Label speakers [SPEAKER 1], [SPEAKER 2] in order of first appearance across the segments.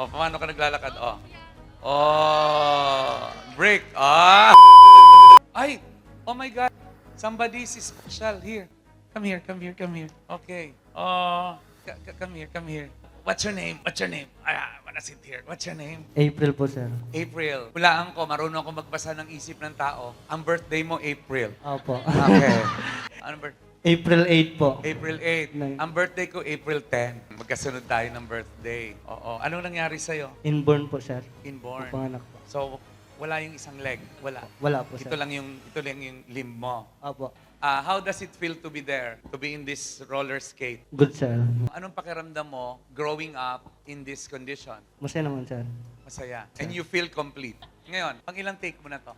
[SPEAKER 1] O, paano ka naglalakad? O. Oh, break. Ah! Ay! Oh my God! Somebody is special. Here. Come here, come here, come here. Okay. Oh, c- come here, come here. What's your name? What's your name? Ah, I wanna sit here. What's your name?
[SPEAKER 2] April po, sir.
[SPEAKER 1] April. Hulaan ko, marunong ako magbasa ng isip ng tao. Ang birthday mo, April.
[SPEAKER 2] Opo.
[SPEAKER 1] Okay. Anong birthday?
[SPEAKER 2] April 8 po.
[SPEAKER 1] April 8.
[SPEAKER 2] Nine.
[SPEAKER 1] Ang birthday ko, April 10. Magkasunod tayo ng birthday. Oo. Anong nangyari sa'yo?
[SPEAKER 2] Inborn po, sir.
[SPEAKER 1] Inborn.
[SPEAKER 2] Panganak po.
[SPEAKER 1] So, wala yung isang leg. Wala.
[SPEAKER 2] Wala po, sir.
[SPEAKER 1] Ito lang yung ito lang yung limb mo.
[SPEAKER 2] Opo.
[SPEAKER 1] Ah, how does it feel to be there? To be in this roller skate?
[SPEAKER 2] Good, sir.
[SPEAKER 1] Anong pakiramdam mo growing up in this condition?
[SPEAKER 2] Masaya naman, sir.
[SPEAKER 1] Masaya. And you feel complete. Ngayon, pang ilang take mo na to?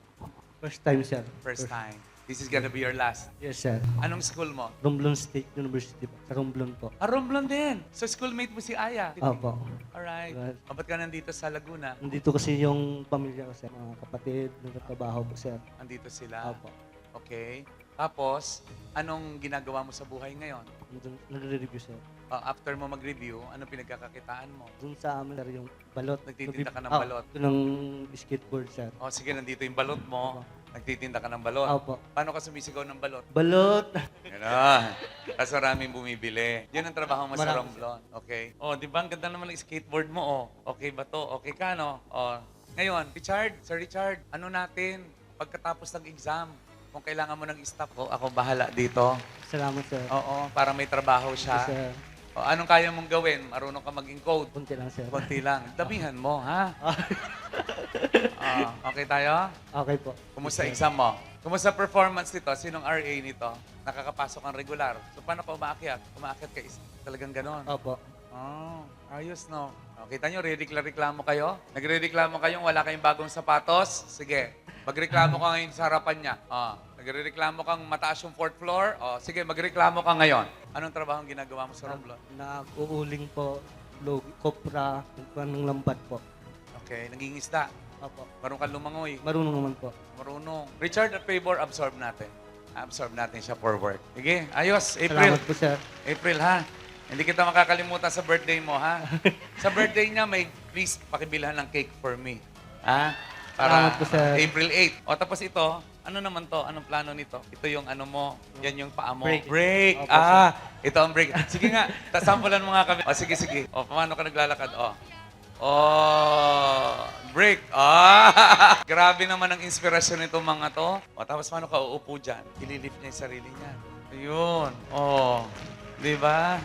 [SPEAKER 2] First time, sir.
[SPEAKER 1] First time. This is gonna be your last.
[SPEAKER 2] Yes, sir.
[SPEAKER 1] Anong school mo?
[SPEAKER 2] Romblon State University po. Sa Romblon po.
[SPEAKER 1] Ah, Romblon din. So, schoolmate mo si Aya.
[SPEAKER 2] Opo.
[SPEAKER 1] Alright.
[SPEAKER 2] Right.
[SPEAKER 1] O, ba't ka nandito sa Laguna?
[SPEAKER 2] Nandito kasi yung pamilya ko, sir. Mga kapatid, nagtatrabaho po, sir.
[SPEAKER 1] Andito sila.
[SPEAKER 2] Opo.
[SPEAKER 1] Okay. Tapos, anong ginagawa mo sa buhay ngayon?
[SPEAKER 2] Nandun- Nagre-review, sir.
[SPEAKER 1] Uh, after mo mag-review, ano pinagkakakitaan mo?
[SPEAKER 2] Doon sa amin, sir, yung balot.
[SPEAKER 1] Nagtitinda ka ng
[SPEAKER 2] Ah,
[SPEAKER 1] balot?
[SPEAKER 2] Doon ng basketball, sir.
[SPEAKER 1] O sige, nandito yung balot mo. Nagtitinda ka ng balot.
[SPEAKER 2] Opo.
[SPEAKER 1] Paano ka sumisigaw ng balot?
[SPEAKER 2] Balot!
[SPEAKER 1] Gano'n. Kasi maraming bumibili. Yan ang trabaho mo sa
[SPEAKER 2] Marami.
[SPEAKER 1] Romblon. Okay. O, di ba? Ang ganda naman ng skateboard mo, oh. Okay ba to? Okay ka, no? O. Ngayon, Richard, Sir Richard, ano natin pagkatapos ng exam? Kung kailangan mo ng stop, oh, ako bahala dito.
[SPEAKER 2] Salamat, sir.
[SPEAKER 1] Oo, para may trabaho siya.
[SPEAKER 2] sir.
[SPEAKER 1] O, anong kaya mong gawin? Marunong ka maging code.
[SPEAKER 2] Kunti lang, sir.
[SPEAKER 1] Konti lang. Damihan mo, ha? Okay tayo?
[SPEAKER 2] Okay po.
[SPEAKER 1] Kumusta exam mo? Kumusta performance nito? Sinong RA nito? Nakakapasok ang regular. So, paano ka umaakyat? Umaakyat ka is talagang ganon.
[SPEAKER 2] Opo.
[SPEAKER 1] Oh, ayos, no? Oh, kita nyo, reklamo kayo? Nagre-reklamo kayong wala kayong bagong sapatos? Sige, magreklamo ka ngayon sa harapan niya. Oh, nagre-reklamo kang mataas yung fourth floor? Oh, sige, magreklamo ka ngayon. Anong trabaho ang ginagawa mo sa Romblon?
[SPEAKER 2] Nag-uuling po, log, kopra, ng lambat po.
[SPEAKER 1] Okay, nangingisda.
[SPEAKER 2] Opo.
[SPEAKER 1] Marunong ka lumangoy.
[SPEAKER 2] Marunong naman po.
[SPEAKER 1] Marunong. Richard, at favor, absorb natin. Absorb natin siya for work. Sige, ayos. April.
[SPEAKER 2] Salamat po, sir.
[SPEAKER 1] April, ha? Hindi kita makakalimutan sa birthday mo, ha? sa birthday niya, may please pakibilhan ng cake for me. Ha?
[SPEAKER 2] Salamat po, sir.
[SPEAKER 1] April 8. O tapos ito, ano naman to? Anong plano nito? Ito yung ano mo, yan yung paa mo.
[SPEAKER 2] Break.
[SPEAKER 1] Break.
[SPEAKER 2] Opo,
[SPEAKER 1] ah, ito ang break. Sige nga, tasampulan mo nga kami. O sige, sige. O, paano ka naglalakad? O. Oh, break. Ah! Grabe naman ang inspirasyon nitong mga to. O, tapos paano ka uupo dyan? Ililift niya yung sarili niya. Ayun. Oh. Di ba?